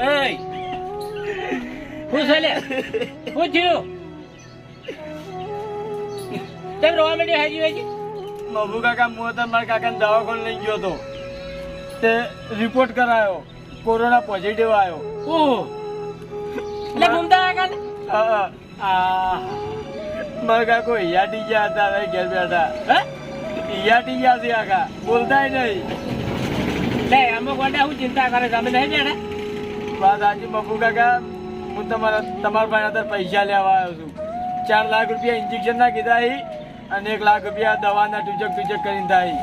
એય શું છે લે શું થયું તેમ રોવા માંડી હાજી હાજી મબુ કાકા હું તો મારા કાકાને દવાખાને લઈ ગયો હતો તે રિપોર્ટ કરાયો કોરોના પોઝિટિવ આવ્યો ઓહો એટલે આયા કાને હા, હા. આ મારા કાકો હિયાટી ગયા હતા ગેર ઘેર બેઠા હે હિયાટી ગયા છે આખા બોલતાય નહીં લે અમુક વાડા હું ચિંતા કરે તમે અમે નહીં બેઠા? વાત આજે મબુ કાકા. હું તમારા તમારા પાસે અંદર પૈસા લેવા આવ્યો છું. ચાર લાખ રૂપિયા ઇન્જેક્શન ના કીધા અને એક લાખ રૂપિયા દવાના ટૂચક ટૂચક કરીને થાય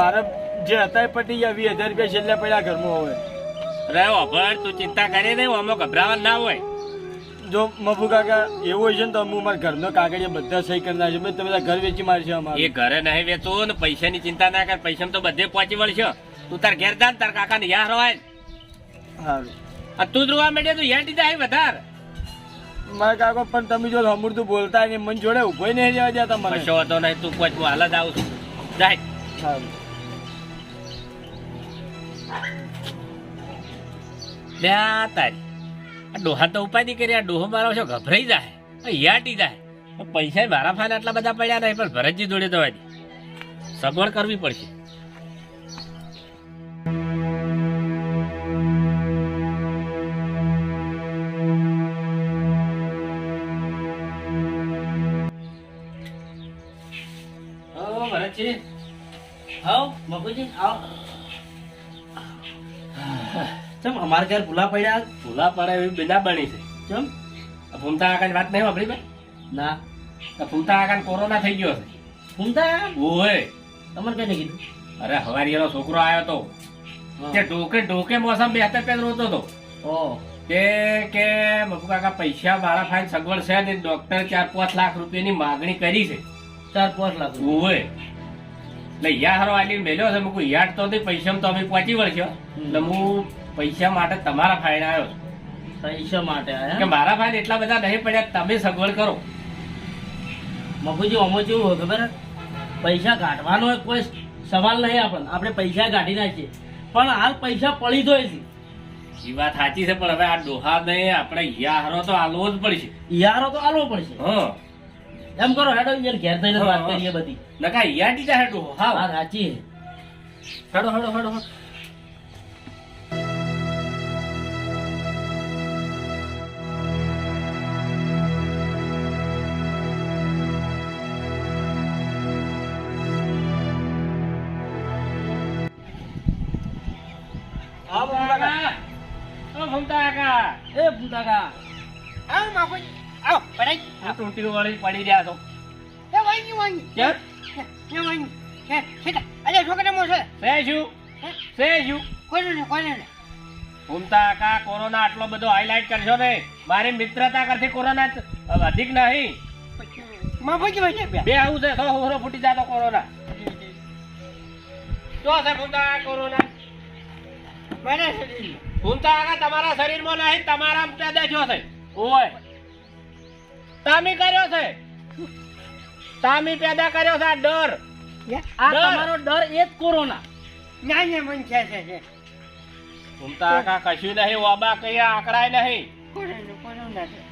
મારે જે હતા પટી ગયા. વીસ હજાર રૂપિયા છેલ્લે પડ્યા ઘરમાં હોય. રે અભણ તું ચિંતા કરી નહીં અમુક ગભરાવા ના હોય. જો મફુ કાકા એવું હોય છે ને તો હું મારા ઘરનો કાગળિયા બધા સહી કરી નાખશે તમે બધા ઘર વેચી મારશે એ અમારે ઘરે નહીં વેચવું ને પૈસાની ચિંતા ના કર. પૈસા તો બધે પહોંચી વળશે. તું તાર ઘેર જા ને તાર કાકા ને યાર હોય સારું આ તું ધ્રુવા રોવા માંડે તું યાર જાય વધાર. મારા કાકો પણ તમે જો હમુરતું બોલતા નહીં મન જોડે ઊભો નહીં રહેવા દેતા મને કશો હતો નહીં તું કોઈ તું હાલ જ આવું છું. જાય. સારું આ તારી. આ ડોહા તો ઉપાધિ કરી આ ડોહો મારો છો ગભરાઈ જાય. યાટી જાય. પૈસા મારા ફાને આટલા બધા પડ્યા નહીં પણ ભરતજી જોડે તો સગવડ કરવી પડશે. ભરતજી આવ મગુજી આવ. ચમ અમારે ઘર ભૂલા પડ્યા? ભૂલા પડે એવી બિના બની છે. ચમ? ફૂમતા આકાની વાત નહીં વાપરી ભાઈ ના. ફૂમતા આકાને કોરોના થઈ ગયો છે. ઘૂમતા ઓય તમારે કઈ કીધું? અરે હવારીનો છોકરો આવ્યો તો. તે ઢોકે ઢોકે મોસમ બેહતે પેદ રોતો તો ઓ. કે કે મફુ કાકા પૈસા મારા ફાઈન સગવડ છે ને ડોક્ટર ચાર પાંચ લાખ રૂપિયાની માગણી કરી છે. ચાર પાંચ લાખ ઓય એટલે યા હારો આલી મેલ્યો છે મુકુ યાદ તો પૈસા તો અમે પહોંચી વળશો. એટલે હું પૈસા માટે તમારા ફાઈન આવ્યો છું. પૈસા માટે કે મારા ફાઈન એટલા બધા નહીં પડ્યા તમે સગવડ કરો. મગુજી અમો જેવું હોય ખબર? પૈસા કાઢવાનો કોઈ સવાલ નહીં આપણને. આપણે પૈસા કાઢી નાખીએ. પણ હાલ પૈસા પડી દોય છે એ વાત સાચી છે પણ હવે આ ડોહા નહીં આપણે યા તો આલવો જ પડશે. યારો તો આલવો પડશે. હા. એમ કરો હેડો યાર ઘેર થઈને વાત. કરીએ બધી. નકા યાર ટીચા હેડો હા હા સાચી. હેડો હેડો હેડો મફુ કાકા. ઓ ભમતા કાકા. એ આવો માફી. આવો પડાઈ. આ તૂટી વાળી પડી રહ્યા તો એ વાંગી વાંગી કેમ? એ વાંગી હે સીધા અરે છોકરા મોસે સે શું? સે શું? કોને ને કોને ને? ઉમતા કા કોરોના આટલો બધો હાઇલાઇટ કરશો ને મારી મિત્રતા કરતી કોરોના અધિક નહીં. માં ભાઈ ભાઈ બે આવું છે તો હોરો ફૂટી જાતો કોરોના. શું છે ભમતા કોરોના. મને શરીર ભૂમતા કાકા તમારા શરીરમાં નહીં તમારા પેદા થયો છે. ઓય. તામી કર્યો છે. તામી પેદા કર્યો છે આ ડર. આ. તમારો ડર એ જ કોરોના. ના ને મન છે છે તુમતા ભૂમતા કશું નહીં વાબા કઈ આકડાય નહીં.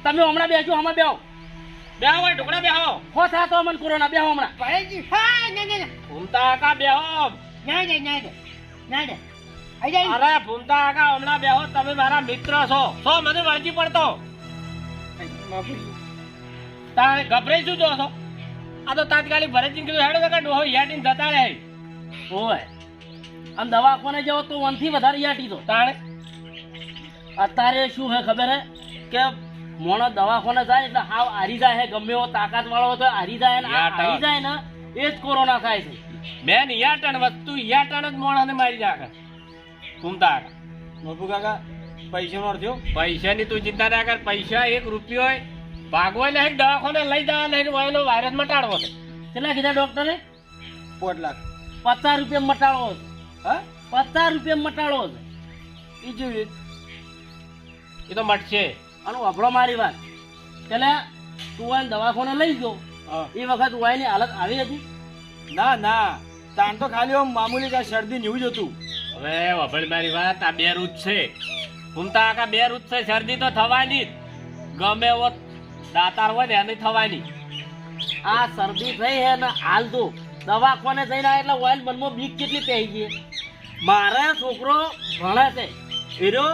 તમે હમણાં બેસો હમણાં બેહો. બેહો ભાઈ ઢોકળા બેહો. હો થાતો અમને કોરોના બેહો હમણાં. ભાઈજી હા ને ને તુમતા કાકા બેહો. ના ને ના ને. ના ને. અરે ભૂમતા કાકા હમણાં બેહો તમે મારા મિત્ર છો. છો મને વળગી પડતો. માફી. તારે ગભરાઈ શું જોશો? આ તો તાત્કાલિક ભરતજી કીધું હેડો કાકા ડોહો યાટીને જતા રહે. ઓય આમ દવાખાને જાઓ તો વનથી વધારે યાટી તો. તાણે? અત્યારે શું હે ખબર હે? કે મોણો દવાખાને જાય એટલે હાવ હારી જાય હે ગમે એવો તાકાત વાળો હોય તો હારી જાય ને આ હારી જાય ને એ જ કોરોના થાય છે. બેન યાટણ વસ્તુ યાટણ જ મોણાને મારી નાખે. ઘૂમતા કાકા મોટું કાકા પૈસાનો અર્થ થયો પૈસાની તું ચિંતા ના કર પૈસા એક રૂપિયો હોય ભાગવો નહીં દવાખાને લઈ જવા નહીં એનો વાયરસ મટાડવો છે. કેટલા કીધા ડોક્ટરે પોટ લાખ. પચાસ રૂપિયા મટાડવો છે. હા? પચાસ રૂપિયા મટાડવો છે. એ જેવી એ તો મટશે. અને વાપરો મારી વાત. એટલે તું આને દવાખાને લઈ ગયો. એ વખત વાયની હાલત આવી હતી? ના ના. તાણ તો ખાલી આમ મામૂલી કાંઈ શરદી ને એવું જ હતું. હવે વભળ મારી વાત આ બે રૂજ છે. ઘૂમતા આખા બે રૂજ છે શરદી તો થવાની જ. ગમે એવો દાતાર હોય ને એની થવાની. આ શરદી થઈ હે ને હાલ તો દવાખાને જઈને આવ્યા એટલે ઓઇલ મનમાં બીક કેટલી પહેરી ગઈ. મારે છોકરો ભણે છે. એરો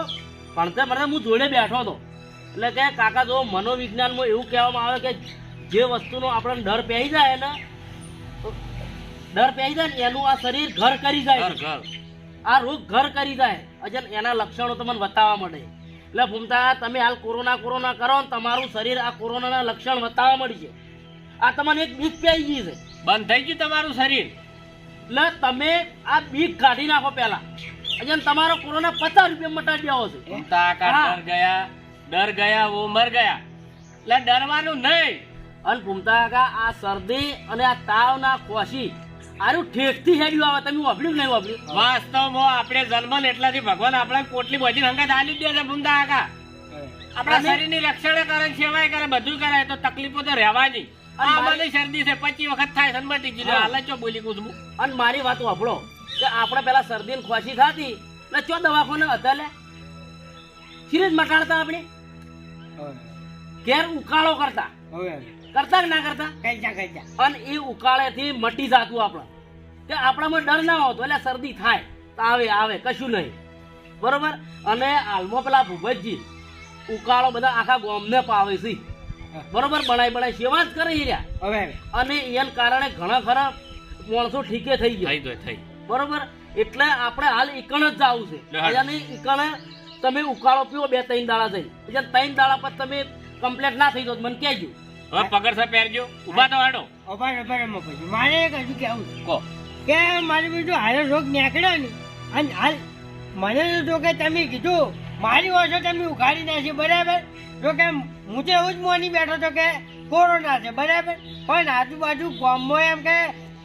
ભણતે ભણતે હું જોડે બેઠો હતો. એટલે કે કાકા જો મનોવિજ્ઞાનમાં એવું કહેવામાં આવે કે જે વસ્તુનો આપણને ડર પહેરી જાય ને ડર પહેરી જાય ને એનું આ શરીર ઘર કરી જાય. આ રોગ ઘર કરી જાય. અજન એના લક્ષણો તમને બતાવવા મળે એટલે ભૂમતા તમે હાલ કોરોના કોરોના કરો ને તમારું શરીર આ કોરોનાના લક્ષણ બતાવવા મળી છે. આ તમને એક બીક પેઈ ગઈ છે. બંધ થઈ ગયું તમારું શરીર? એટલે તમે આ બીક કાઢી નાખો પહેલા. અને તમારો કોરોના પચાસ રૂપિયા મટાડી દેવો છે. ભૂમતા. ડર ગયા ડર ગયા વો મર ગયા. એટલે ડરવાનું નહીં. અને ભૂમતા કા આ શરદી અને આ તાવના ખોશી આરું ઠેકથી હેડ્યું આવે તમે વાપર્યું કે નહીં વાપર્યું? વાસ્તવમાં આપણે જન્મ એટલાથી ભગવાન આપણે કોટલી બધી હંગાત આલી દે છે બુંદા આખા આપણા શરીરની રક્ષણ કરે સેવાય કરે બધું કરે તો તકલીફો તો રહેવાની મને શરદી છે પચી વખત થાય સનમટી જીલો હાલ ચો બોલી કુછ અને મારી વાત વાપરો કે આપણે પેલા શરદી ને ખોશી થતી એટલે ચો દવાખાને હતા લે? સિરીજ મટાડતા આપણે? ઘેર ઉકાળો કરતા. હવે. કરતા કે ના કરતા? કઈ જા કઈ જા. અને એ ઉકાળેથી મટી જાતું આપણે. કે આપણામાં ડર ના હોતો એટલે શરદી થાય. આવે આવે કશું નહીં. બરોબર? અને હાલમાં પેલા ભૂપતજી ઉકાળો બધા આખા ગોમને પાવે છે. બરોબર? બનાઈ બનાઈ સેવા જ કરી રહ્યા. હવે અને એના કારણે ઘણા ખરા માણસો ઠીકે થઈ ગયા. થઈ બરોબર? એટલે આપણે હાલ એકણ જ જવું છે. લે એકણે તમે ઉકાળો પીવો બે ત્રણ દાડા થઈ એટલે ત્રણ દાડા પર તમે કમ્પ્લેટ ના થઈ જાવ તો મને કહેજો. હવે પગર સા પહેરજો ઊભા તો હાડો. અભાર અભાર એમાં પછી. મારે એક હજુ કેવું કો કે મારે બીજું હારો રોગ નીકળ્યો ને અને હાલ મને તો કે તમે કીધું મારી ઓછો તમે ઉઘાડી નાખી બરાબર? જો કે હું તો એવું જ મોની બેઠો તો કે કોરોના છે બરાબર? પણ આજુબાજુ ગામમાં એમ કે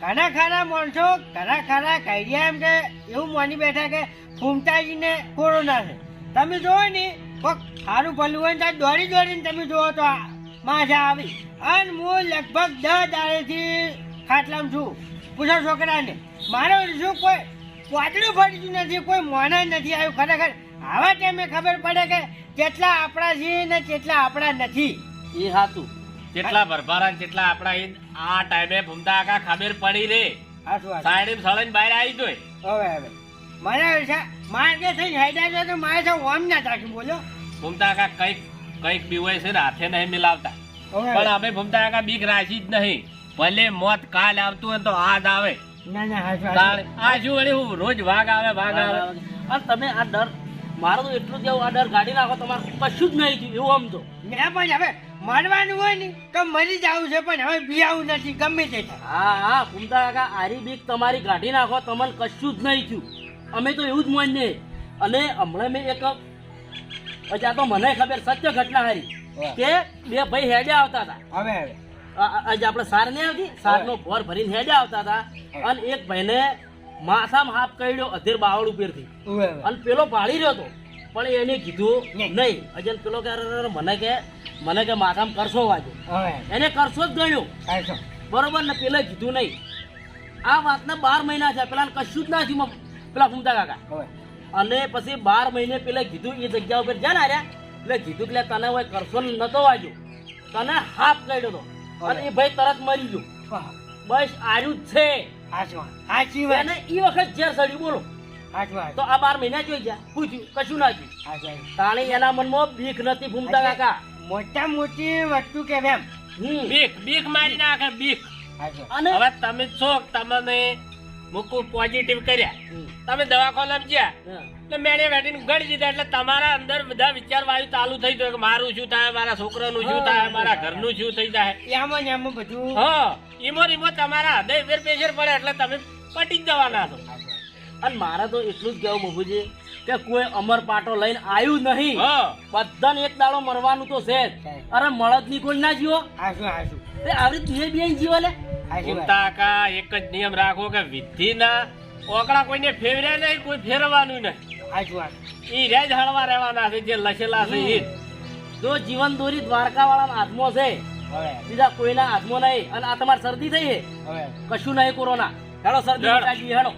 ઘણા ખરા માણસો ઘણા ખરા કાઢ્યા એમ કે એવું મોની બેઠા કે ફૂમતાજીને કોરોના છે. તમે જોવો ને કોક સારું ભલું હોય ને દોડી દોડીને તમે જોવો તો આ આવી. અને હું લગભગ દસ દાડેથી ખાટલામાં છું. પૂછો છોકરાને મારો શું કોઈ વાદળું ફરીતું નથી કોઈ મોના નથી આવ્યું? ખરેખર આવા ટાઈમે ખબર પડે કે કેટલા આપણા છે ને કેટલા આપણા નથી. એ સાચું. કેટલા ભરભારા કેટલા આપણા આ ટાઈમે ભૂમતા આખા ખબર પડી રે. સાઈડ સળઈને બહાર આવી જોઈ હવે હવે. મને છે માર્ગે થઈને હેડા છો તો મારે છે ઓમ ના થાકી બોલો. ભૂમતા આખા કંઈક કંઈક બીવાય છે ને હાથે નહીં મિલાવતા. પણ અમે ભૂમતા આખા બીક રાખી જ નહીં. ભલે મોત કાલ આવતું હોય તો આજ આવે. ના ના હા શું તાણ આ શું વળી હું રોજ વાઘ આવે વાઘ આવે. અને તમે આ ડર મારો તો એટલું જ આ ડર ગાડી નાખો તમારે કશું જ નહીં થયું એવું સમજો મેં પણ હવે મરવાનું હોય ને તો મરી જવું છે પણ હવે બિયાવું નથી ગમે તે હા હા ફૂમતા કાકા આરી બીક તમારી કાઢી નાખો તમને કશું જ નહીં થયું. અમે તો એવું જ માનીએ. અને હમણાં મેં એક પછી આ તો મને ખબર સત્ય ઘટના હારી કે બે ભાઈ હેડ્યા આવતા હતા. હવે આજે આપણે સાર નહીં આવતી? સારનો ભોર ભરીને હેડ્યા આવતા હતા. અને એક ભાઈને માથામાં હાફ કર્યો અધેર બાવળ ઉપરથી. અને પેલો પાડી રહ્યો હતો. પણ એને કીધું નહીં. અજન પેલો કે મને કે મને કે માથામાં કરશો વાજો. એને કરશો જ ગણ્યો. બરોબર ને પેલા કીધું નહીં. આ વાતને બાર મહિના છે પેલા કશું જ ના થયું. પેલા ફૂમતા કાકા. અને પછી બાર મહિને પેલા કીધું એ જગ્યા ઉપર જ્યાં ના રહ્યા એટલે કીધું કે તને હોય કરશો નતો વાજો તને હાફ કાઢ્યો હતો અને એ ભાઈ તરત મરી ગયો. બસ આર્યું છે. સાચી વાત. અને એ વખત ઝેર સડ્યું બોલો. તો આ બાર મહિના જોઈ ગયા. પૂછ્યું કશું ના થયું. તાણે એના મનમાં બીક નથી ભૂમતા કાકા. મોટા મોટી વસ્તુ કે એમ. હમ. બીક બીક મારી નાખે બીક. અને હવે તમે છો તમને મૂકું પોઝિટિવ કર્યા. તમે દવાખાના જ્યા એટલે મેળે બેઠીને ગળી દીધા. એટલે તમારા અંદર બધા વિચાર વાયુ ચાલુ થઈ ગયો કે મારું શું થાય મારા છોકરાનું શું થાય મારા ઘરનું શું થઈ જાય. એમાં એમ બધું. હા ઈમો રીમો તમારા હૃદય વેર પ્રેશર પડે એટલે તમે પટી જ જવાના છો. અને મારે તો એટલું જ કહેવું બાબુજી કે કોઈ અમર પાટો લઈને આવ્યું નહીં. બધાને એક દાડો મરવાનું તો છે જ. અરે મળદની કોઈ ના જીવો. આવી બે બે જીવો લે સાચી કા એક જ નિયમ રાખો કે વિધિના ઓકડા કોઈને ફેવર્યા નહીં કોઈ ફેરવાનું નહીં. એ રેજ હળવા રહેવાના છે જે લખેલા છે ઈ. જો જીવન દોરી દ્વારકા વાળાના હાથમાં છે બીજા કોઈના હાથમાં નહીં. અને આ તમારી શરદી થઈ છે? કશું નહીં કોરોના. હેડો શરદી હેડો.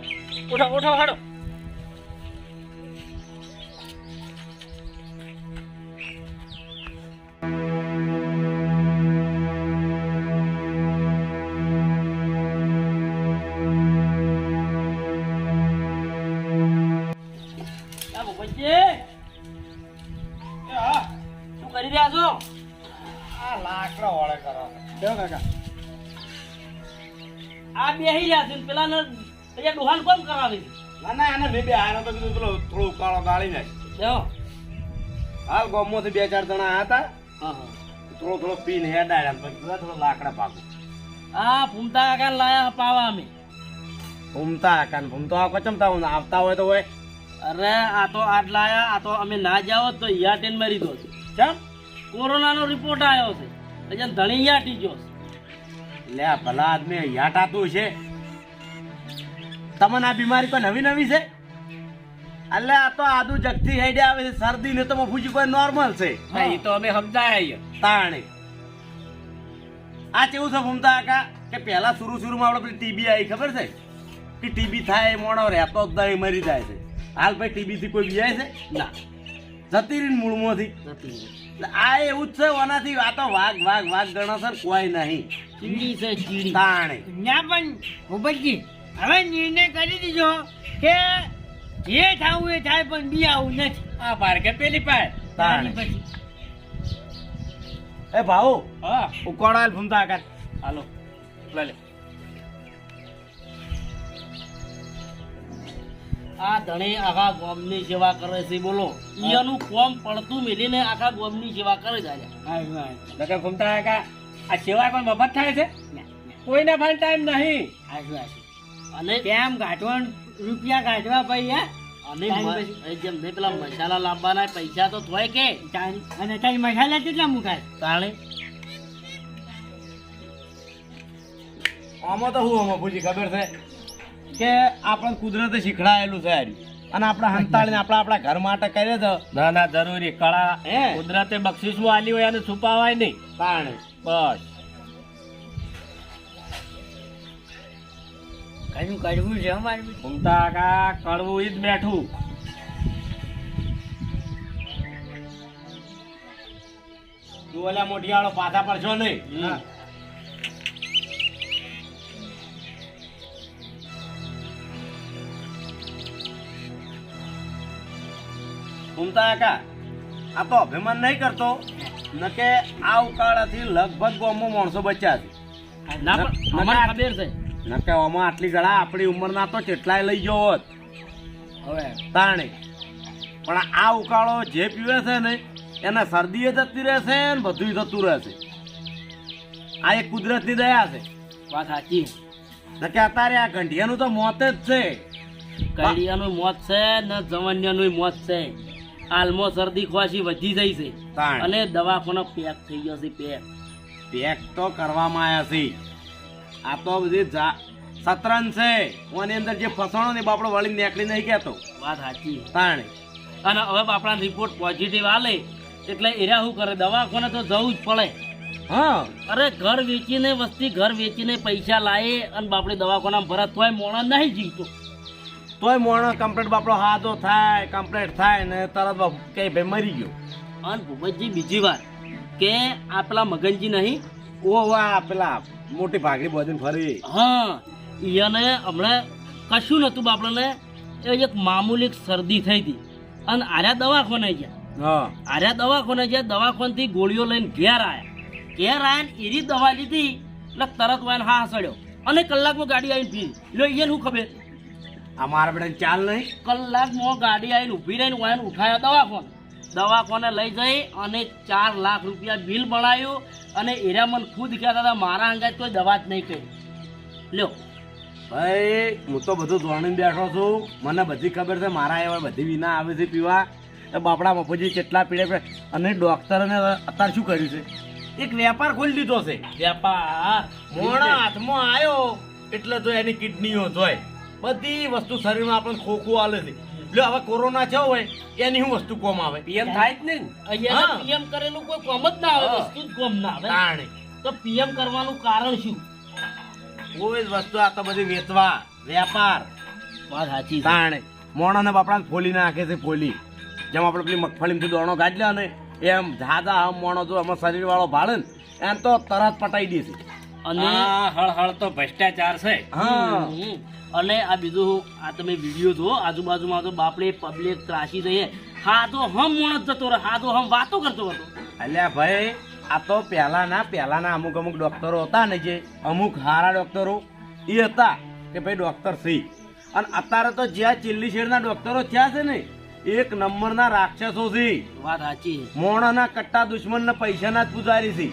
ઉઠો ઉઠો હાડો ગોમમાંથી બે ચાર જણા હતા. થોડો થોડો પીન હેડાડ્યા પછી થોડો લાકડા પાકો. આ ફૂમતા આકાર લાયા પાવા અમે. ભૂમતા આકાર ફૂમતો આ કચમતા હું આવતા હોય તો હોય. અરે આ તો આટ લાયા આ તો અમે ના જાઓ તો યાટેન મરી દો ચમ? કોરોનાનો રિપોર્ટ આવ્યો છે. એટલે ધણી યાટી ગયો છે. લે ભલા આદમી યાટાતું છે. તમને આ બીમારી કોઈ નવી નવી છે? એટલે આ તો આદુ જગથી હેડે આવે છે શરદી ને તો મફુજી કોઈ નોર્મલ છે. એ તો અમે સમજાય તાણે. આ કેવું છે ભૂમતા કાકા? કે પહેલા શરૂ શરૂમાં આપણે પેલી ટીબી આવી ખબર છે? કે ટીબી થાય એ મોણો રહેતો જ નહીં મરી જાય છે. હાલ ભાઈ ટીબી થી કોઈ બીજાય છે? ના. જતી રહી. મૂળમાંથી આ એવું જ છે ઓનાથી આ તો વાઘ વાઘ વાઘ ગણો છે કોઈ નહીં. ચીડી છે ચીડી. તાણે. ના પણ ભૂપતજી હવે નિર્ણય કરી દીધો કે જે થાવું એ થાય પણ બી આવું નથી. આ પાર કે પેલી પાર. તાણે પછી. એ ભાઉ હા. ઉકોડો હાલ ભૂમતા કાકા હાલો લે લે. આ ધણી આખા ગામની સેવા કરે છે બોલો. ઈયાનું કોમ પડતું મેલીને આખા ગામની સેવા કરે છે હા નકર ઘૂમતા કાકા આ સેવા કોઈ મફત થાય છે? કોઈને પણ ટાઈમ નહીં. અને કેમ ગાંઠવણ? રૂપિયા પછી હે? અને ટાઈમ મ- પછી. એ જેમ નહીં પેલા મસાલા લાવવાના પૈસા તો થોય કે? અને તારી મસાલા કેટલા મુકાય? તાણે. આમાં તો હું મફુજી ખબર છે? કે આપણને કુદરતે શીખડાયેલું છે અને આપણે હંતાળીને આપણા આપણા ઘર માટે કરીએ તો ના ના જરૂરી. કળા હે? કુદરતે બક્ષિસમાં આલી હોય અને છુપાવાય નહીં. તાણે. બસ. ઘણું કડવું છે અમારે ઘૂમતા કા કડવું ઈ જ બેઠું. તું ઓલા મોઢિયાળો પાછા પડશો નહીં. ઘૂમતા કા આ તો અભિમાન નહીં કરતો ન કે આ ઉકાળાથી લગભગ ગોમો માણસો બચ્યા છે. ના પણ અમારે ખબર છે. ન કે આમાં આટલી ગળા આપણી ઉંમરના તો કેટલાય લઈ ગયો હોત. હવે તાણે. પણ આ ઉકાળો જે પીવે છે ને એને શરદીએ જતી રહેશે ને બધું થતું રહેશે. આ એક કુદરતની દયા છે. વાત સાચી. ન કે અત્યારે આ ગંઢિયાનું તો મોત જ છે. કડિયાનું મોત છે ને જવન્યાનું મોત છે. હાલમાં શરદી ખવાસી વધી જાય છે. અને દવાખાનો પેક થઈ ગયો છે પેક. પેક તો કરવામાં આવ્યા છે. આ તો બધી સતરંજ છે. ઓની અંદર જે ફસણો ને બાપડો વળી નીકળી નહીં કહેતો વાત સાચી. તાણે. અને હવે બાપડા રિપોર્ટ પોઝિટિવ આલે એટલે એરા શું કરે? દવાખાને તો જવું જ પડે. હા. અરે ઘર વેચીને વસ્તી ઘર વેચીને પૈસા લાવે અને બાપડે દવાખાના ભરત તોય મોણા નહીં જીવતો. તોય મોણો કમ્પ્લેટ બાપડો હાથો થાય કમ્પ્લેટ થાય ને તરત બાપ કે ભાઈ મરી ગયો. અને ભૂપતજી બીજી વાત કે આ પેલા મગનજી નહીં? ઓ વાહ પેલા મોટી ભાગડી બાંધીને ફરી. હા એને હમણાં કશું નતું બાપડાને એ એક મામૂલી શરદી થઈ હતી. અને આર્યા દવાખાને ગયા. હા. આર્યા દવાખાને ગયા દવાખાનથી ગોળીઓ લઈને ઘેર આવ્યા ઘેર આવ્યા ને એરી દવા લીધી એટલે તરત વાયન હા સડ્યો અને કલાકમાં ગાડી આવીને પી લો એને શું ખબર? અમારા મારા બેટા ચાલ નહીં? કલાકમાં ગાડી આવીને ઊભી રહીને વાયન ઉઠાયા દવાખાને. દવાખાને લઈ જઈ અને ચાર લાખ રૂપિયા બિલ બનાવ્યું અને એરા મને ખુદ કહેતા હતા મારા અંગે કોઈ દવા જ નહીં કરી. લ્યો. ભાઈ હું તો બધું જોણીને બેઠો છું. મને બધી ખબર છે મારા એવા બધી વિના આવે છે પીવા. તો બાપડા મફુજી કેટલા પીડે પીડે. અને ડોક્ટરને અત્યારે શું કર્યું છે? એક વેપાર ખોલી દીધો છે. વેપાર? મોણા હાથમાં આવ્યો. એટલે તો એની કિડનીઓ જોય. બધી વસ્તુ શરીરમાં આપણને ખોખું આલે છે. એટલે હવે કોરોના છે હોય એની શું વસ્તુ કોમ આવે. પીએમ થાય જ નહીં અહીંયા પીએમ કરેલું કોઈ કોમ જ ના આવે વસ્તુ જ કોમ ના આવે. તાણે. તો પીએમ કરવાનું કારણ શું? કોઈ જ વસ્તુ આ તો બધી વેચવા વેપાર. વાત સાચી તાણે. મોણાને બાપડા ફોલી નાખે છે ફોલી. જેમ આપણે પેલી મગફળીમાંથી દોણો લે ને એમ ઝાઝા આમ મોણો જો આમાં શરીર વાળો ભાળે ને એમ તો તરત પટાઈ દેશે અને હળ હળ તો ભ્રષ્ટાચાર છે. હા. અને આ બીજું આ તમે વીડિયો જુઓ આજુબાજુમાં તો બાપડે પબ્લિક ત્રાસી દઈએ તો હમ મોણસ જતો રહે તો હમ વાતો કરતો હતો. અલ્યા ભાઈ આ તો પહેલાના પહેલાના અમુક અમુક ડોક્ટરો હતા ને જે અમુક હારા ડોક્ટરો એ હતા કે ભાઈ ડોક્ટર સી. અને અત્યારે તો જ્યાં ચિલ્લી શેડના ડોક્ટરો થયા છે ને એક નંબરના રાક્ષસો છે. વાત સાચી મોણાના કટ્ટા દુશ્મનના પૈસાના જ પૂજારી છે.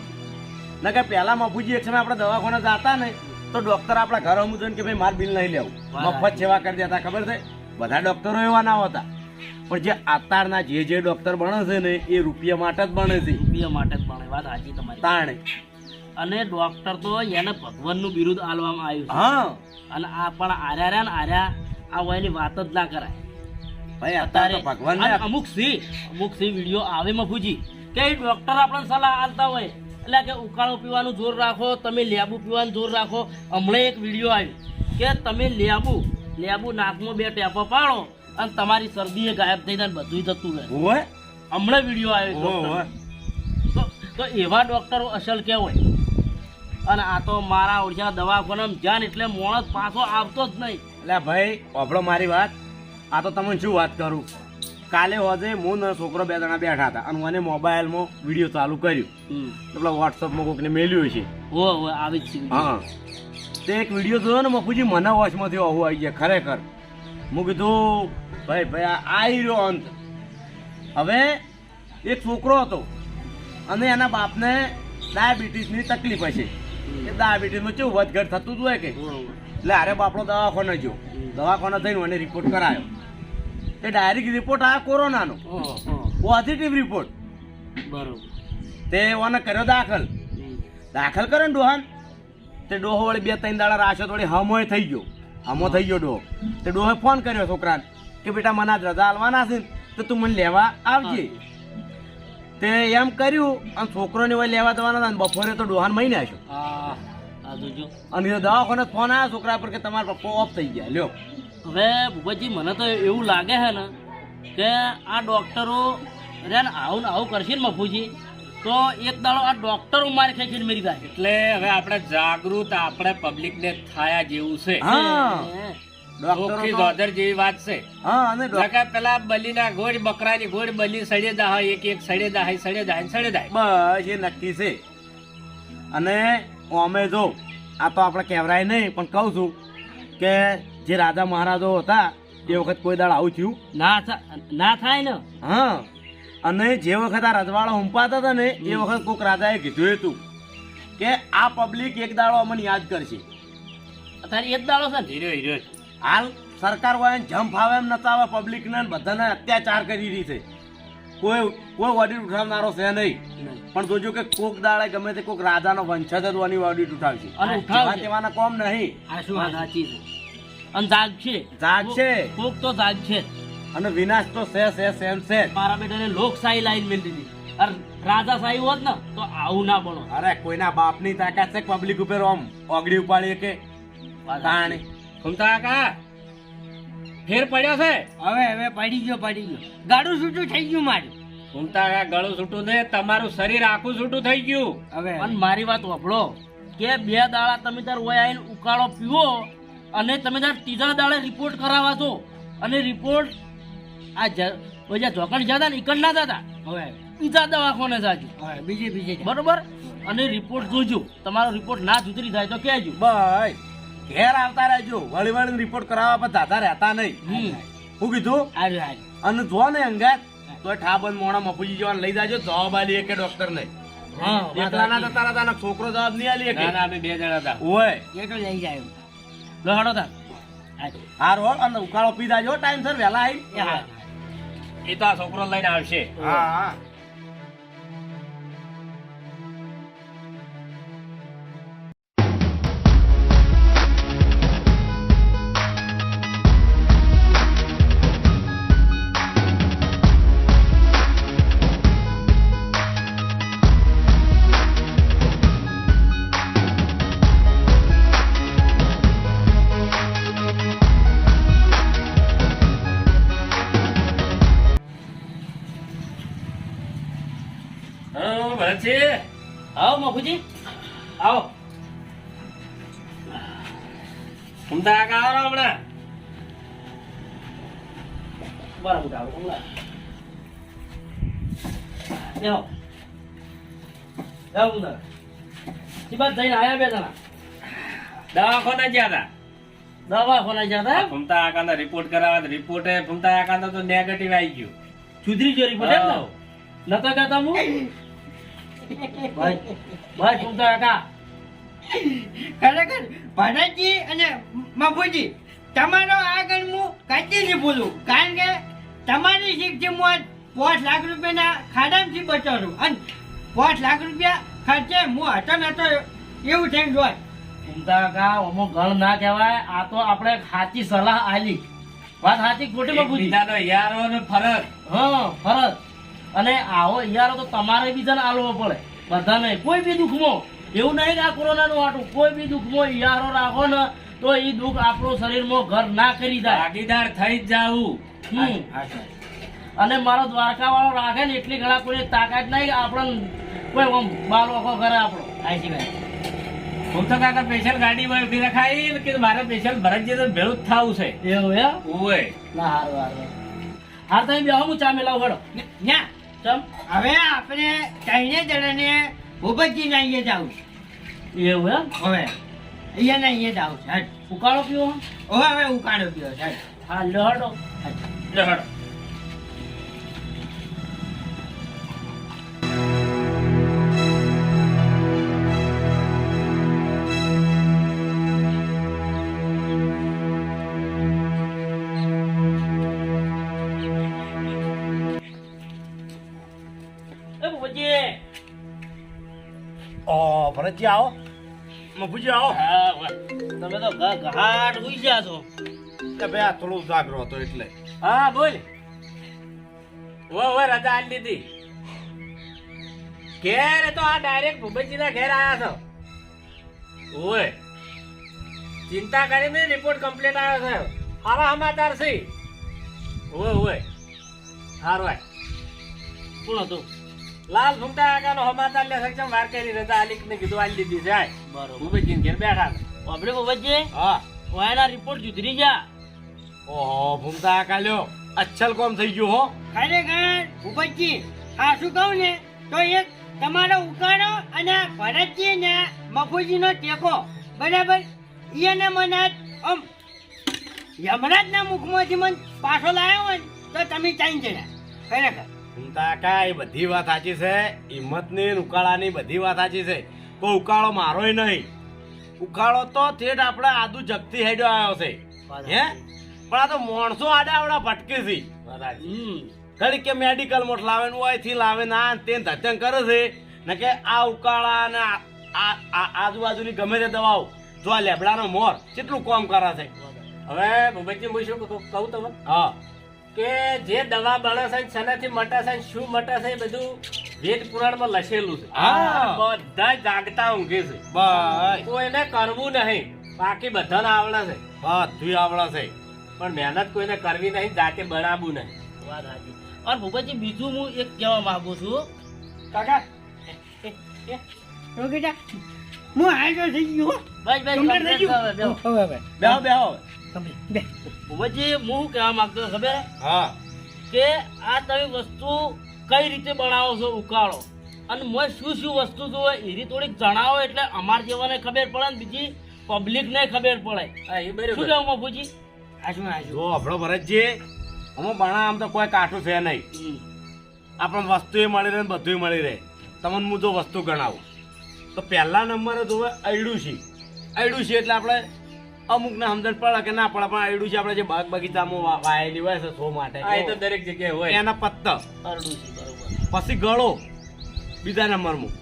ના કે પહેલાં મફુજી એક સમય આપણે દવાખાને જતા ને તો ડોક્ટર આપણા ઘર અમુક કે ભાઈ માર બિલ નહીં લેવું. મફત સેવા કરી દેતા ખબર છે? બધા ડોક્ટરો એવા ના હોતા. પણ જે અત્યારના જે જે ડોક્ટર બને છે ને એ રૂપિયા માટે જ બને છે. રૂપિયા માટે જ ભણે વાત સાચી તમારી. તાણે. અને ડોક્ટર તો એને ભગવાનનું બિરુદ આલવામાં આવ્યું હા. અને આ પણ આર્યા રહ્યા ને આર્યા આ વયની વાત જ ના કરાય. ભાઈ અત્યારે ભગવાન અમુક સી અમુક સી વીડિયો આવે મફુજી કે ડોક્ટર આપણને સલાહ આલતા હોય. એટલે કે ઉકાળો પીવાનું જોર રાખો તમે લેબુ પીવાનું જોર રાખો. હમણાં એક વીડિયો આવ્યો કે તમે લેબુ લેબુ નાકમાં બે ટેપો પાડો અને તમારી શરદી ગાયબ થઈ જાય બધું જતું રહે. હમણાં વીડિયો આવ્યો તો તો એવા ડોક્ટરો અસલ કહેવાય અને આ તો મારા ઓળખ્યા દવાખાનામાં જાન એટલે મોણસ પાછો આવતો જ નહીં. એટલે ભાઈ ઓભળો મારી વાત. આ તો તમને શું વાત કરું? કાલે હોજે હું ને છોકરો બે જણા બેઠા હતા અને મને મોબાઈલમાં વીડિયો ચાલુ કર્યું. પેલા વોટ્સઅપમાં કોકને મેલ્યું છે. ઓ ઓ આવી જ હા. તે એક વીડિયો જોયો ને મફુજી મને વોચમાંથી આવું આવી ગયા ખરેખર. હું કીધું ભાઈ ભાઈ આવી રહ્યો અંત. હવે એક છોકરો હતો અને એના બાપને ડાયાબિટીસની તકલીફ હશે. એ ડાયાબિટીસમાં કેવું વધઘટ થતું જ હોય કે. એટલે અરે બાપડો દવાખાને ગયો. દવાખાને થઈને મને રિપોર્ટ કરાયો. એ ડાયરેક્ટ રિપોર્ટ આવ્યો કોરોનાનો. પોઝિટિવ રિપોર્ટ બરોબર. તે ઓને કર્યો દાખલ. દાખલ કર્યો ને ડોહાન? તે ડોહો વળી બે ત્રણ દાડા રાશો થોડી હમોય થઈ ગયો. હમો થઈ ગયો ડોહો. તે ડોહે ફોન કર્યો છોકરાને કે બેટા મને આજ રજા હાલવાના છે તો તું મને લેવા આવજે. તે એમ કર્યું અને છોકરોને વળી લેવા દેવાના હતા બપોરે તો ડોહાન મહિને આવ્યો આ આ અને દવાખાને ફોન આવ્યો છોકરા પર કે તમારા પપ્પા ઓફ થઈ ગયા. લ્યો. હવે ભૂપતજી મને તો એવું લાગે છે ને કે આ ડોક્ટરો રેન ને આવું ને આવું કરશે ને મફુજી તો એક દાડો આ ડોક્ટરો મારે ખેંચીને મેરી જાય. એટલે હવે આપણે જાગૃત આપણે પબ્લિક ને થાયા જેવું છે. હા. હે. ડોક્ટરો દોધર જેવી વાત છે. હા અને પેલા બલીના ગોળ બકરાની ગોળ બલી સડે દાહ એક એક સડે દાહ સડે દાહ સડે દાહ બસ એ નક્કી છે. અને અમે જો આ તો આપણે કહેવરાય નહીં પણ કહું છું કે જે રાજા મહારાજો હતા તે વખત કોઈ દાળ આવું થયું? ના ના થાય ને. હા. અને જે વખત આ રજવાડા હુંપાતા હતા ને એ વખત કોઈક રાજાએ કીધું હતું કે આ પબ્લિક એક દાડો અમને યાદ કરશે. અત્યારે એક દાડો છે હીરો હીરો હાલ સરકાર હોય જમ ફાવે એમ નતા આવે પબ્લિકને બધાને અત્યાચાર કરી રહી છે. કોઈ કોઈ ઓડિટ ઉઠાવનારો છે નહીં. પણ જોજો કે કોક દાડે ગમે તે કોક રાજાનો વંશજ જ ઓની ઓડિટ ઉઠાવશે. અને ઉઠાવશે. તેવાના કોમ નહીં. આ શું સાચી છે? અને જાગશે જાગશે. કોક તો જાગશે. અને વિનાશ તો છે છે સેમ છે. મારા બેટાને લોકશાહી લાઈન મેળ દીધી. અરે રાજાશાહી હોત ને તો આવું ના બનો. અરે કોઈના બાપની તાકાત છે પબ્લિક ઉપર ઓમ ઓગડી ઉપાડી કે? તાણે. ઘૂમતા કા ફેર પડ્યો છે? હવે હવે પડી ગયો પડી ગયો. ગાડું છૂટું થઈ ગયું મારું. ઘૂમતા કા ગળું છૂટું ને તમારું શરીર આખું છૂટું થઈ ગયું. હવે. અને મારી વાત વપડો કે બે દાડા તમે તાર ઓય આવીને ઉકાળો પીવો અને તમે તાર ત્રીજા દાડે રિપોર્ટ કરાવવા છો અને રિપોર્ટ આ જ- ઓજા જતા ને ઇકડ ના જતા હવે બીજા દવાખાને જાજો. હવે બીજે બીજે બરોબર? અને રિપોર્ટ જોજો. તમારો રિપોર્ટ ના સુધરી થાય તો કહેજો. ભાઈ ઘેર આવતા રહેજો. વળી વળી રિપોર્ટ કરાવવા પર દાદા રહેતા નહીં. હું કીધું? અને જો ને અંગાત તો ઠાબંધ મોણા મફુજી જવાન લઈ જાજો. જવાબ આલી એકે ડોક્ટર ને હા એકલા ના. જતા રહેતા છોકરો જવાબ નહીં આલી એકે. ના અમે બે જણા હતા. ઓય. એ તો લઈ જાય લો હેડો તાર. હાલો. હાર અને ઉકાળો પી જાજો ટાઈમ સર વહેલા આવી હા. એ તો આ છોકરો લઈને આવશે. હા હા. ભરતજી આવો મફુજી આવો. કા આવો હમણાં. બરાબર આવો હમણાં. બેહો ઉંદર ઈ બાદ જઈને આયા બે જણા. દવાખાને ગયા હતા દવાખાને ગયા હતા? ફૂમતા આકાંડા રિપોર્ટ કરાવવા રિપોર્ટે ફૂમતા આકાંડા તો નેગેટિવ આવી ગયો. સુધરી ગયો રિપોર્ટ એમ ને? તો નતો કહેતા હું? ભાઈ ભાઈ કુંતા કાકા. ખરેખર ભરતજી અને મફુજી તમારો આગળ હું કાચી નહીં ભૂલું કારણ કે તમારી શીખથી હું આજ પાંચ લાખ રૂપિયાના ખાડામાંથી બચાવું અને પાંચ લાખ રૂપિયા ખર્ચે હું હતો નતો એવું થઈને જોય. કુંતા કાકા ઓમો ગણ ના કહેવાય આ તો આપણે સાચી સલાહ આલી વાત સાચી ખોટી માં પૂછી યારો ફરક. હા ફરજ અને આવો યારો તો તમારે બીજાને આલવો પડે. બધાને કોઈ બી દુઃખમાં એવું નહીં કે આ કોરોનાનું આટું કોઈ બી દુઃખમાં યારો રાખો ને તો એ દુઃખ આપણું શરીરમાં ઘર ના કરી જાય. ભાગીદાર થઈ જ જાવું હમ. અને મારો દ્વારકા વાળો રાખે ને એટલી ઘણા કોઈ તાકાત નહીં આપણને કોઈ આમ બાલ ઓખો કરે આપણો. આઈસી ભાઈ. હું તો કાકા સ્પેશિયલ ગાડીમાં ઊભી રખાઈ કે મારે સ્પેશિયલ ભરતજી તો ભેળું જ થાવું છે. એવું હે ઓય ના હારું હારું હાર. તમે બેહો હું ચા મેલાવ ઘડો ના ચમ હવે આપણે ત્રણે જણાને ભૂપતજી ના અહીંયા જાવ છે. એવું એમ? હવે. અહીંયા ના અહીંયા જાવ છે. ઉકાળો પીવો? હવે હવે ઉકાળો પીવો સાહેબ. હા લહડો. હડો ભરતજી આવો. મફુજી આવો. હા, તમે તો ઘાટ ઉઈ ગયા છો. કે ભાઈ આ થોડું જાગરો હતો એટલે. હા બોલ. વો વો રજા આલી દીધી. ઘેર તો આ ડાયરેક્ટ ભૂપતજીના ઘેર આયા છો. ઓય. ચિંતા કરીને રિપોર્ટ કમ્પ્લીટ આવ્યો છે. સારા સમાચાર છે. ઓય ઓય. સારું કોણ હતું? લાલ ફૂમતા કાકાનો સમાચાર લે સક્ષમ વાર કરી રજા આલિક ને કીધું આલી દીધી જાય બરોબર. ભૂપતજી ઘેર બેઠા. આપણે ભૂપતજી હા. વાયના રિપોર્ટ સુધરી ગયા. ઓહો ભૂમતા કાલ્યો અચ્છલ કોમ થઈ ગયું હો. ખરેખર? ભૂપતજી આ શું કહું ને? તો એક તમારો ઉકાળો અને ભરતજી ને મફુજીનો ટેકો. બરાબર? એને મને આમ યમરાજના મુખમાંથી મને પાછો લાવ્યો હોય ને તો તમે ચાઈ જણા ખરેખર. ભૂમતા કા એ બધી વાત સાચી છે. હિંમતની ને ઉકાળાની બધી વાત સાચી છે. કોઈ ઉકાળો મારોય નહીં. ઉકાળો તો થેટ આપણે આદુ જગતી હેડ્યો આવ્યો છે. હે? પણ આ તો માણસો આડા આવડા ભટકે છે. ઘડી કે મેડિકલ મોટ લાવે ને ઓયથી લાવે ને આ તે ધચન કરે છે. ને કે આ ઉકાળા ને આ- આ આ આજુબાજુની ગમે તે દવાઓ. જો આ લેબડાનો મોર કેટલું કામ કરે છે. હવે ભૂપતજી હું શું કહું તમે હા. કે જે દવા છે શેનાથી મટે શું મટાશે એ બધું વેદ પુરાણમાં લખેલું છે. બધા જાગતા ઊંઘે છે. કોઈને કરવું નહીં. બાકી બધાને આવડે છે. બધું આવડે છે. પણ મહેનત કોઈને કરવી નહીં જાતે બનાવવું નહીં. અને ભૂપતજી બીજું હું એક કહેવા માંગુ છું. કાકા. બેટા હું હાજો થઈ ગયો? કરો, બેહો. બેહો બેહો. બે. ભૂપતજી હું કહેવા માંગતો ખબર હા? કે આ તમે વસ્તુ કઈ રીતે બનાવો છો ઉકાળો? અને મોય શું શું વસ્તુ જોવે એની થોડીક જણાવો એટલે અમાર જેવાને ખબર પડે ને બીજી પબ્લિક ને ખબર પડે. એ શું કેવું મફુજી હાચું, હાચું. જો આપણો ભરતજી અમે ભણા આમ તો કોઈ કાઠું છે નહીં. આપણને વસ્તુએ મળી રહે ને બધું મળી રહે. તમને હું જો વસ્તુ ગણાવું. તો પહેલા નંબરે જોવે અયડું છે એટલે આપણે અમુક ને સમજણ પડે કે ના પડે પણ છે આપણે જે બાગ બગીચામાં વાયેલી હોય છે સો માટે. એ તો દરેક જગ્યાએ હોય. એના પત્તર અરડું છે બરોબર. પછી ગળો. બીજા નંબરમાં.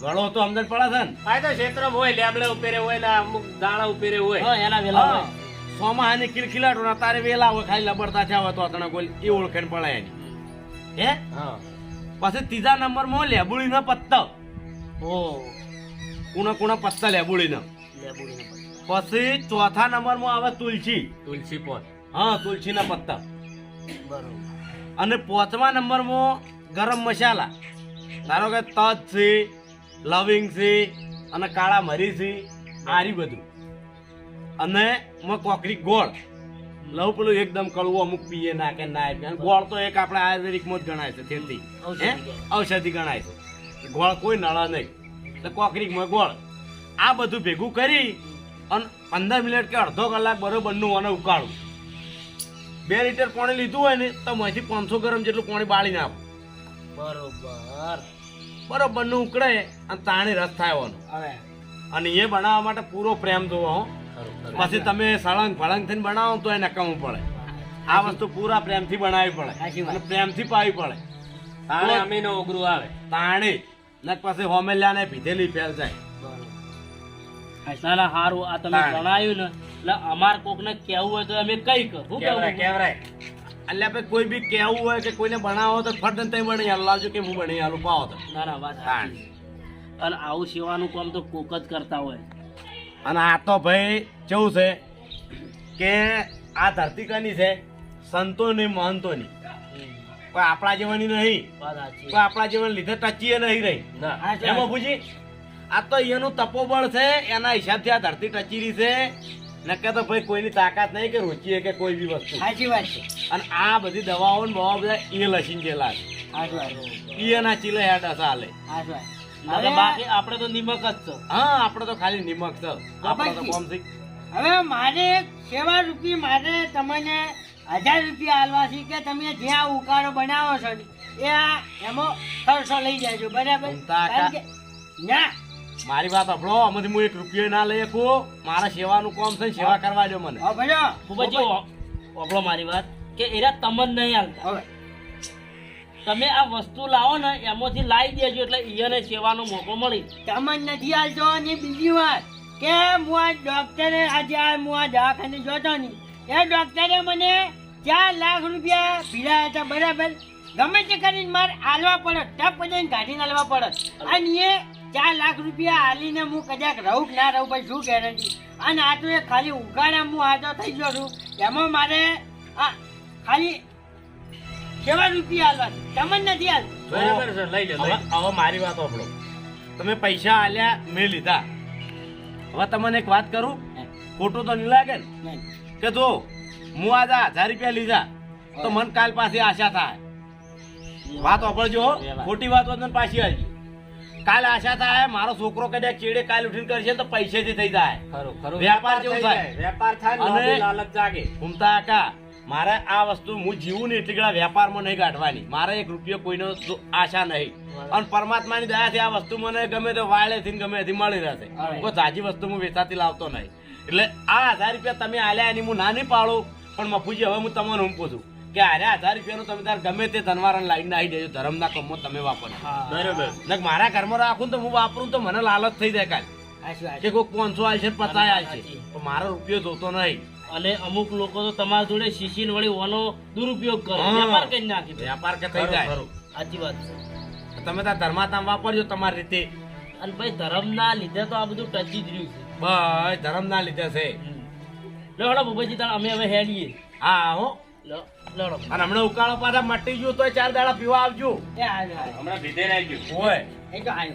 ગળો તો સમજણ પડે છે ને? આ તો ક્ષેત્ર હોય લેબડે ઉપેરે હોય ને અમુક દાણા ઉપેરે હોય. હા એના વેલા હોય. સોમાં હાની કિલકિલાટો ના તારે વેલા હોય ખાલી લબડતા થયા હોય તો અતણે કોઈ એ ઓળખેણ પડે એની. હે? હા. પછી ત્રીજા નંબરમાં લેબુડીના પત્તા. ઓ. કુણા કુણા પત્તા લેબુડીના. લેબુડીને પછી. ચોથા નંબરમાં આવે તુલસી. તુલસી પોત. હા તુલસીના પત્તા. બરોબર. અને પાંચમા નંબરમાં ગરમ મસાલા. ધારો કે તજ છે લવિંગ છે અને કાળા મરી છે આરી બધું. અને મ કોકરી ગોળ. લવ પેલું એકદમ કડવું અમુક પીએ ના કે ના અને ગોળ તો એક આપણે આયુર્વેદિકમાં જ ગણાય છે તેથી ઔષધિ ઔષધિ ગણાય છે. ગોળ કોઈ નળા નહીં. તો કોકરીકમાં ગોળ. આ બધું ભેગું કરી અને પંદર મિનિટ કે અડધો કલાક બરોબરનું અને ઉકાળું. બે લીટર પાણી લીધું હોય ને તો અહીંથી પાંચસો ગરમ જેટલું પાણી બાળી નાખો. બરોબર. બરોબરનું ઉકળે અને તાણી રસ થાય એનો. હવે. અને એ બનાવવા માટે પૂરો પ્રેમ જોવો હો. પછી તમે સળંગ ફળંગ થઈને બનાવો તો એ નકામું પડે. આ વસ્તુ પૂરા પ્રેમથી બનાવવી પડે. અને પ્રેમથી પાવી પડે. તાણે અમીનો ઓગરું આવે. તાણી. ને પછી હોમેલ્યા ને પીધેલી ફેલ જાય. ના ના હારું આ તમે જણાયું ને એટલે અમાર કોકને કેવું હોય તો અમે કઈ કર કેવું કેવરાય એટલે આપણે કોઈ બી કેવું હોય કે કોઈને બનાવો તો ફટ તઈ બની હાલ લાવજો કે હું બની હાલું પાવો તો. ના ના વાત અને આવું સેવાનું કામ તો કોક જ કરતા હોય. અને આ તો ભાઈ કેવું છે કે આ ધરતી કની છે સંતોની મહંતોની. કોઈ આપણા જેવાની નહીં. કોઈ આપણા જીવન લીધે ટચીએ નહીં રહી. એમાં પૂછી? આ તો એનું તપોબળ છે એના હિસાબથી આ ધરતી ટચી રહી છે નકે તો ભાઈ કોઈની તાકાત નહીં કે રોચીએ કે કોઈ બી વસ્તુ. સાચી વાત છે. અને આ બધી દવાઓ ને બવા બધા એ લસીન જેલા છે. એના ચીલે હેડ તો બાકી આપણે તો નિમક જ છે. હા આપણે તો ખાલી નિમક છે. આપણે તો કોમ હવે મારે સેવા રૂપી મારે તમને હજાર રૂપિયા આલવા છે કે તમે જ્યાં ઉકાળો બનાવો છો એ આ એમાં ખર્ચો લઈ જાજો બરાબર? ના મારી વાત સાંભળો આમાંથી હું એક રૂપિયો ના લઈ શકું મારા સેવાનું કામ છે સેવા કરવા દો મને. ફૂફાજી, ઓ- ઓગળો મારી વાત. કે એરા તમને નહીં હાલતા. હવે. તમે આ વસ્તુ લાવો ને એમાંથી લાવી દેજો એટલે ઈયને સેવાનો મોકો મળી. તમને નથી હાલતો અને બીજી વાત. કે હું આ ડોક્ટરે આજે આ હું આ દવાખાને જોતો નહીં. એ ડોક્ટરે મને ચાર લાખ રૂપિયા ભીડા હતા બરાબર. ગમે તે કરીને મારે હાલવા પડે ટપ બધાને કાઢીને હાલવા પડે. અને એ ચાર લાખ રૂપિયા હાલીને હું કદાચ રહું કે ના રહું ભાઈ શું ગેરંટી અને આ તો એ ખાલી ઉઘાડા હું આજો થઈ ગયો છું. એમાં મારે આ ખાલી સેવા રૂપિયા હાલવા તમને નથી હાલ બરાબર છે લઈ લો હવે હવે મારી વાત આપણો તમે પૈસા આલ્યા મેં લીધા. હવે તમને એક વાત કરું? ખોટું તો નહીં લાગે ને? કે જો હું આજે હજાર રૂપિયા લીધા તો મને કાલ પાછી આશા થાય. વાત વાપરજો ખોટી વાત પાછી આવી કાલ આશા થાય મારો છોકરો કદાચ ચેડે કાલ ઉઠીને કરશે તો પૈસેથી થઈ જાય. ખરો ખરો. વેપાર જેવું થાય. વેપાર થાય અને- લાલચ જાગે. ઘૂમતા આકા મારે આ વસ્તુ હું જીવું ને એટલી ઘણા વેપારમાં નહીં કાઢવાની મારે એક રૂપિયો કોઈનો આશા નહીં. અને પરમાત્માની દયાથી આ વસ્તુ મને ગમે તે વાળેથી ગમે તે મળી રહેશે. કોઈ તાજી વસ્તુ હું વેચાતી લાવતો નહીં. એટલે આ હજાર રૂપિયા તમે આલ્યા એની હું ના નહીં પાડું. પણ મફુજી હવે હું તમને હું પૂછું. કે અરે હજાર રૂપિયાનું તમે તાર ગમે તે તનવારણ લાઈન આવી દેજો ધર્મના કમો તમે વાપરો. બરોબર. ને મારા ઘરમાં રાખું તો હું વાપરું તો મને લાલચ થઈ જાય કાલ. સાચી વાત કે કોઈ પાંચસો આલશે પચાસ આલશે. સાચી. મારો રૂપિયો જોતો નહીં. અને અમુક લોકો તો તમારા જોડે શીશીન વળી ઓનો દુરુપયોગ કરે. વેપાર કરી નાખી. વેપાર કે થઈ જાય. સાચી વાત છે. તમે તાર ધર્માતામ વાપરજો તમારી રીતે. અને ભાઈ ધર્મના લીધે તો આ બધું ટચી જ રહ્યું છે. બસ ધર્મ ના લીધે છે. લો હળો ભૂપતજી તાણ અમે હવે હેડીએ. હા હો. અને હમણાં ઉકાળો પાછા મટી ગયું તો ચાર દાડા પીવા આવજો. હમણાં ભીધે રહી ગયું. હોય એ તો હાલ.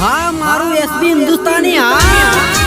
હા મારું એસબી હિન્દુસ્તાની હા.